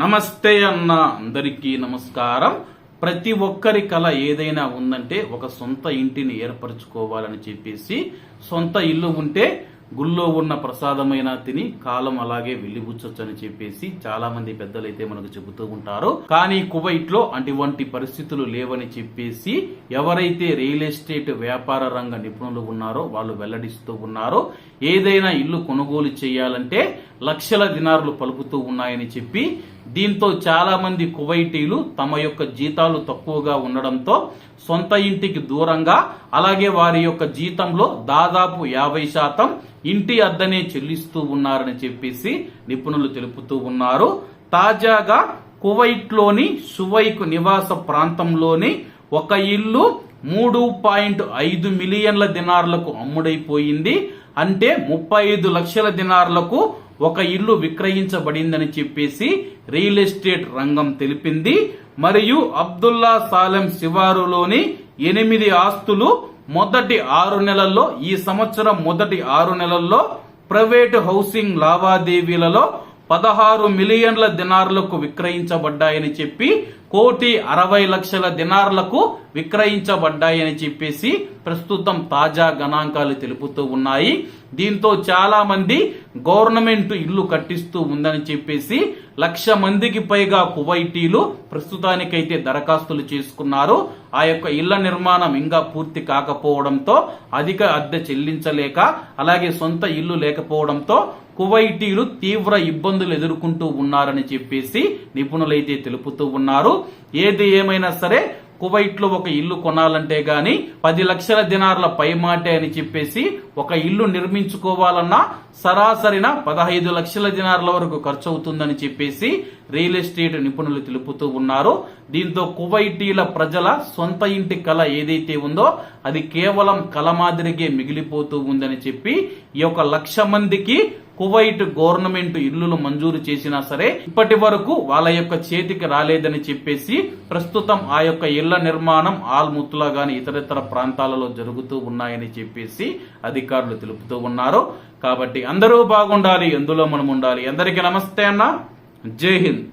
నమస్తే అన్న అందరికీ నమస్కారం. ప్రతి ఒక్కరి కళ ఏదైనా ఉందంటే ఒక సొంత ఇంటిని ఏర్పరచుకోవాలని చెప్పేసి సొంత ఇల్లు ఉంటే గుళ్ళో ఉన్న ప్రసాదమైన తిని కాలం అలాగే వెళ్ళిపుచ్చొచ్చని చెప్పేసి చాలా మంది పెద్దలైతే మనకు చెబుతూ ఉంటారు. కానీ కువైట్లో అటువంటి పరిస్థితులు లేవని చెప్పేసి ఎవరైతే రియల్ ఎస్టేట్ వ్యాపార రంగ నిపుణులు ఉన్నారో వాళ్ళు వెల్లడిస్తూ ఉన్నారో. ఏదైనా ఇల్లు కొనుగోలు చేయాలంటే లక్షల దినారులు పలుకుతూ ఉన్నాయని చెప్పి దీంతో చాలామంది కువైటీలు తమ యొక్క జీతాలు తక్కువగా ఉండడంతో సొంత ఇంటికి దూరంగా అలాగే వారి యొక్క జీతంలో దాదాపు యాభై శాతం ఇంటి అద్దనే చెల్లిస్తూ ఉన్నారని చెప్పేసి నిపుణులు తెలుపుతూ ఉన్నారు. తాజాగా కువైట్లోని సువైక్ నివాస ప్రాంతంలోని ఒక ఇల్లు మూడు పాయింట్ ఐదు మిలియన్ల దినార్లకు అమ్ముడైపోయింది. అంటే ముప్పై ఐదు లక్షల దినార్లకు ఒక ఇల్లు విక్రయించబడిందని చెప్పేసి రియల్ ఎస్టేట్ రంగం తెలిపింది. మరియు అబ్దుల్లా సాలెం శివారులోని ఎనిమిది ఆస్తులు మొదటి ఆరు నెలల్లో ఈ సంవత్సరం మొదటి ఆరు నెలల్లో ప్రైవేటు హౌసింగ్ లావాదేవీలలో పదహారు మిలియన్ల దినార్లకు విక్రయించబడ్డాయని చెప్పి కోటి అరవై లక్షల దినార్లకు విక్రయించబడ్డాయని చెప్పేసి ప్రస్తుతం తాజా గణాంకాలు తెలుపుతూ ఉన్నాయి. దీంతో చాలా మంది గవర్నమెంట్ ఇల్లు కట్టిస్తూ ఉందని చెప్పేసి లక్ష మందికి పైగా కువైటీలు ప్రస్తుతానికైతే దరఖాస్తులు చేసుకున్నారు. ఆ యొక్క ఇళ్ళ నిర్మాణం ఇంకా పూర్తి కాకపోవడంతో అధిక అద్దె చెల్లించలేక అలాగే సొంత ఇల్లు లేకపోవడంతో కువైటీలు తీవ్ర ఇబ్బందులు ఎదుర్కొంటూ ఉన్నారని చెప్పేసి నిపుణులైతే తెలుపుతూ ఉన్నారు. ఏది ఏమైనా సరే కువైట్లో ఒక ఇల్లు కొనాలంటే గాని పది లక్షల దినార్ల పైమాటే అని చెప్పేసి ఒక ఇల్లు నిర్మించుకోవాలన్నా సరాసరిన పదహైదు లక్షల దినార్ల వరకు ఖర్చు అవుతుందని చెప్పేసి రియల్ ఎస్టేట్ నిపుణులు తెలుపుతూ ఉన్నారు. దీంతో కువైటీల ప్రజల సొంత ఇంటి కళ ఏదైతే ఉందో అది కేవలం కళ మాదిరిగే మిగిలిపోతూ ఉందని చెప్పి ఈ యొక్క లక్ష మందికి కువైట్ గవర్నమెంట్ ఇల్లులు మంజూరు చేసినా సరే ఇప్పటి వరకు వాళ్ళ యొక్క చేతికి రాలేదని చెప్పేసి ప్రస్తుతం ఆ యొక్క ఇళ్ళ నిర్మాణం ఆల్ముత్తులా గాని ఇతరితర ప్రాంతాలలో జరుగుతూ ఉన్నాయని చెప్పేసి అధికారులు తెలుపుతూ ఉన్నారు. కాబట్టి అందరూ బాగుండాలి ఎందులో మనం ఉండాలి. అందరికీ నమస్తే అన్న. జై హింద్.